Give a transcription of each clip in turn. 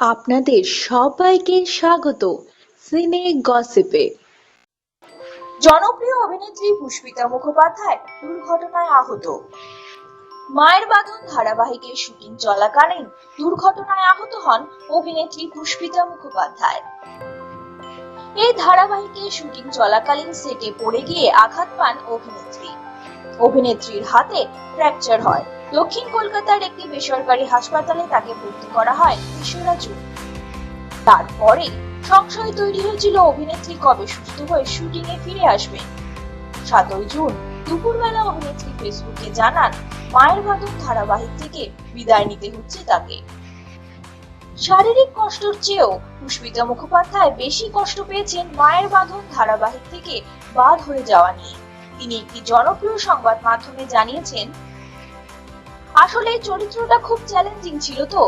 আপনাদের সবাইকে স্বাগত সিনে গসিপে। জনপ্রিয় অভিনেত্রী পুষ্পিতা মুখোপাধ্যায় দুর্ঘটনায় আহত। মায়ের বাঁধন ধারাবাহিকের শুটিং চলাকালীন দুর্ঘটনায় আহত হন অভিনেত্রী পুষ্পিতা মুখোপাধ্যায়। এই ধারাবাহিকের শুটিং চলাকালীন সেটে পড়ে গিয়ে আঘাত পান অভিনেত্রী। অভিনেত্রীর হাতে ফ্র্যাকচার হয়। দক্ষিণ কলকাতার একটি বেসরকারি হাসপাতালে তাকে ভর্তি করা হয় তেসরা জুন। তারপরে সংশয় তৈরি হয়েছিল অভিনেত্রী কবে সুস্থ হয়ে শুটিং এ ফিরে আসবেন সাতই জুন দুপুরবেলা অভিনেত্রী ফেসবুকে জানান, মায়ের বাঁধন ধারাবাহিক থেকে বিদায় নিতে হচ্ছে তাকে। শারীরিক কষ্টর চেয়েও পুষ্পিতা মুখোপাধ্যায় বেশি কষ্ট পেয়েছেন মায়ের বাঁধন ধারাবাহিক থেকে বাদ হয়ে যাওয়া নিয়ে। তিনি একটি জনপ্রিয় সংবাদ মাধ্যমে জানিয়েছেন আসলে এই চরিত্রটা খুব চ্যালেঞ্জিং ছিল তো।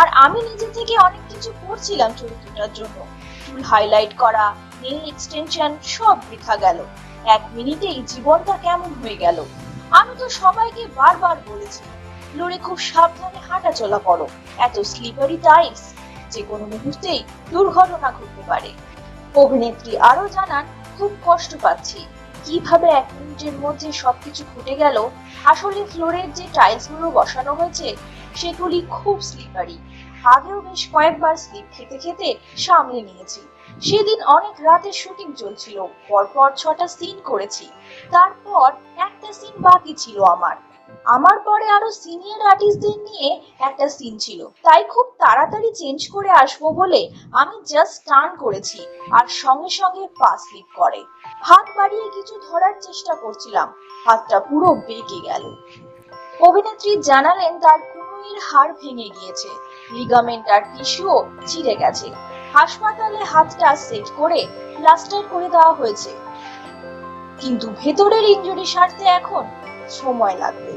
আর আমি নিজে থেকে অনেক কিছু করছিলাম চরিত্রটার জন্য। চুল হাইলাইট করা নেল এক্সটেনশন সব বৃথা গেল। এক মিনিটেই জীবনটা কেমন হয়ে গেল। আমি তো সবাইকে বারবার বলেছি ফ্লোরে খুব সাবধানে হাঁটাচলা করো। এত স্লিপারি টাইলস যে কোনো মুহূর্তেই দুর্ঘটনা ঘটতে পারে। অভিনেত্রী আরও জানান, খুব কষ্ট পাচ্ছি। কীভাবে এক মিনিটের মধ্যে সবকিছু ঘটে গেল, আসলে ফ্লোরের যে টাইলসগুলো বসানো হয়েছে, সেগুলি খুব স্লিপারি আগেও বেশ কয়েকবার স্লিপ খেতে খেতে সামলে নিয়েছি। সেদিন অনেক রাতে শুটিং চলছিল, পরপর ছটা সিন করেছি। তারপর একটা সিন বাকি ছিল আমার। আমার পরে আরও সিনিয়র আর্টিস্টদের নিয়ে একটা সিন ছিল। তাই খুব তাড়াতাড়ি চেঞ্জ করে আসব বলে আমি জাস্ট টার্ন করেছি আর সঙ্গে সঙ্গে পা স্লিপ করে। হাত বাড়িয়ে কিছু ধরার চেষ্টা করছিলাম। হাতটা পুরো বেঁকে গেল। অভিনেত্রী জানালেন তার কুনুইয়ের হাড় ভেঙে গিয়েছে। লিগামেন্ট আর টিস্যুও ছিঁড়ে গেছে। হাসপাতালে হাতটা সেট করে প্লাস্টার করে দেওয়া হয়েছে। কিন্তু ভেতরের ইনজুরি সারতে এখন সময় লাগবে।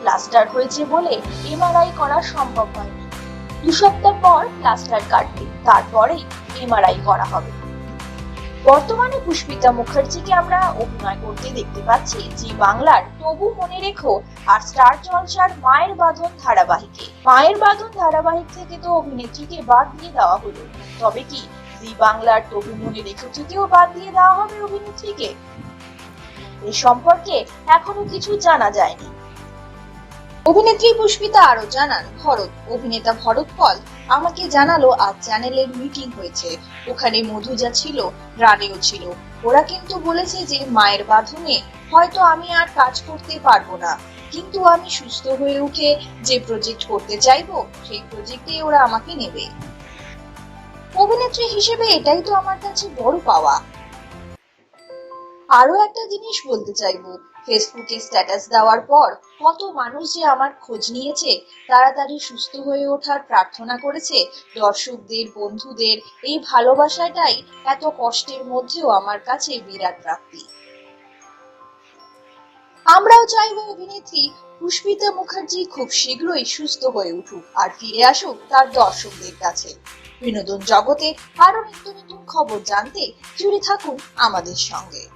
প্লাস্টার হয়েছে বলে এমআরআই করা সম্ভব হয়নি। দু সপ্তাহ পর প্লাস্টার কাটবে, তারপরেই এমআরআই করা হবে। বর্তমানে পুষ্পিতা মুখার্জিকে আমরা অভিনয় করতে দেখতে পাচ্ছি জি বাংলার তবু মনে রেখো আর স্টার জলসার মায়ের বাঁধন ধারাবাহিকে। মায়ের বাঁধন ধারাবাহিক থেকে তো অভিনেত্রীকে বাদ দিয়ে দেওয়া হলো। তবে কি জি বাংলার তবু মনে রেখো থেকেও বাদ দিয়ে দেওয়া হবে অভিনেত্রীকে? এ সম্পর্কে এখনও কিছু জানা যায়নি। অভিনেত্রী পুষ্পিতা আরও জানান, ভরত, অভিনেতা ভরত পল আমাকে জানালো আজ চ্যানেলের মিটিং হয়েছে। ওখানে মধুজা ছিল, রানেও ছিল। ওরা কিন্তু বলেছে যে মায়ের বাঁধনে হয়তো আমি আর কাজ করতে পারব না। কিন্তু আমি সুস্থ হয়ে উঠে যে প্রজেক্ট করতে চাইব, সেই প্রজেক্টে ওরা আমাকে নেবে। অভিনেত্রী হিসেবে এটাই তো আমার কাছে বড় পাওয়া। আরও একটা জিনিস বলতে চাইব। ফেসবুকে স্ট্যাটাস দেওয়ার পর কত মানুষ যে আমার খোঁজ নিয়েছে তাড়াতাড়ি সুস্থ হয়ে ওঠার প্রার্থনা করেছে। দর্শকদের, বন্ধুদের, এই ভালোবাসাটাই এত কষ্টের মধ্যেও আমার কাছে বিরাট প্রাপ্তি। আমরাও চাইব অভিনেত্রী পুষ্পিতা মুখার্জি খুব শীঘ্রই সুস্থ হয়ে উঠুক আর ফিরে আসুক তার দর্শকদের কাছে। বিনোদন জগতে আরও নিত্য নতুন খবর জানতে জুড়ে থাকুন আমাদের সঙ্গে।